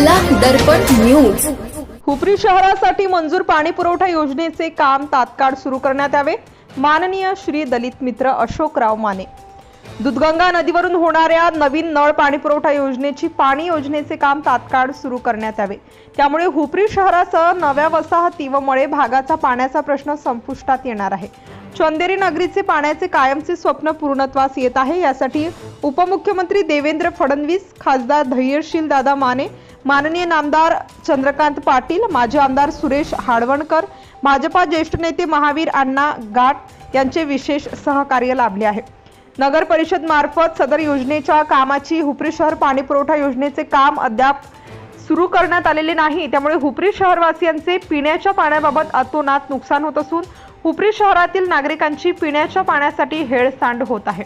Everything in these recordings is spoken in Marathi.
दर्पण न्यूज. हुपरी शहरासाठी मंजूर पाणी पुरवठा योजनेचे काम तात्काळ सुरू करण्यात यावे. माननीय श्री दलित मित्र अशोकराव माने. दुधगंगा नदीवरून होणाऱ्या नवीन नळ पाणी पुरवठा योजनेची पाणी योजनेचे काम तात्काळ सुरू करण्यात यावे. त्यामुळे हुपरी शहरासह नव्या वसाहती व मळे भागाचा पाण्याचा प्रश्न संपुष्टात येणार आहे. चंदेरी नगरीचे पाण्याचे कायमचे स्वप्न पूर्णत्वास येत आहे. यासाठी उपमुख्यमंत्री देवेंद्र फडणवीस खासदार धैर्यशील दादा माने माननीय नामदार चंद्रकांत पाटील माजी आमदार सुरेश हाडवणकर भाजपा ज्येष्ठ नेते महावीर अण्णा गाट यांचे विशेष सहकार्य लाभले आहे. नगर परिषद मार्फत सदर योजनेच्या कामाची हुपरी शहर पाणी पुरवठा योजनेचे काम अद्याप सुरू करण्यात आलेले नाही. त्यामुळे हुपरी शहरवासियांचे पिण्याच्या पाण्याबाबत अतोनात नुकसान होत असून हुपरी शहरातील नागरिकांची पिण्याच्या पाण्यासाठी हेळसांड होत आहे.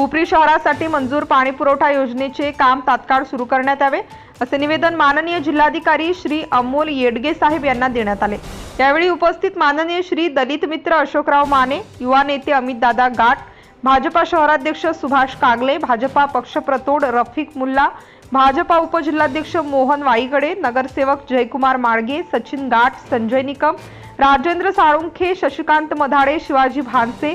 हुपरी शहरासाठी मंजूर पाणी पुरवठा योजनेचे काम तात्काळ सुरू करण्यात यावे असे निवेदन माननीय जिल्हाधिकारी श्री अमोल येडगे साहेब यांना देण्यात आले. यावेळी उपस्थित माननीय श्री दलित मित्र अशोकराव माने युवा नेते अमितदादा गाट भाजपा शहराध्यक्ष सुभाष कागले भाजपा पक्षप्रतोड रफिक मुल्ला भाजपा उपजिल्हाध्यक्ष मोहन वाईगडे नगरसेवक जयकुमार माळगे सचिन गाठ Sanjay Nikam Rajendra Salunkhe Shashikant मधाडे Shivaji भानसे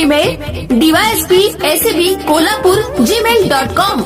Email DYSP ACB Kolhapur Gmail dot com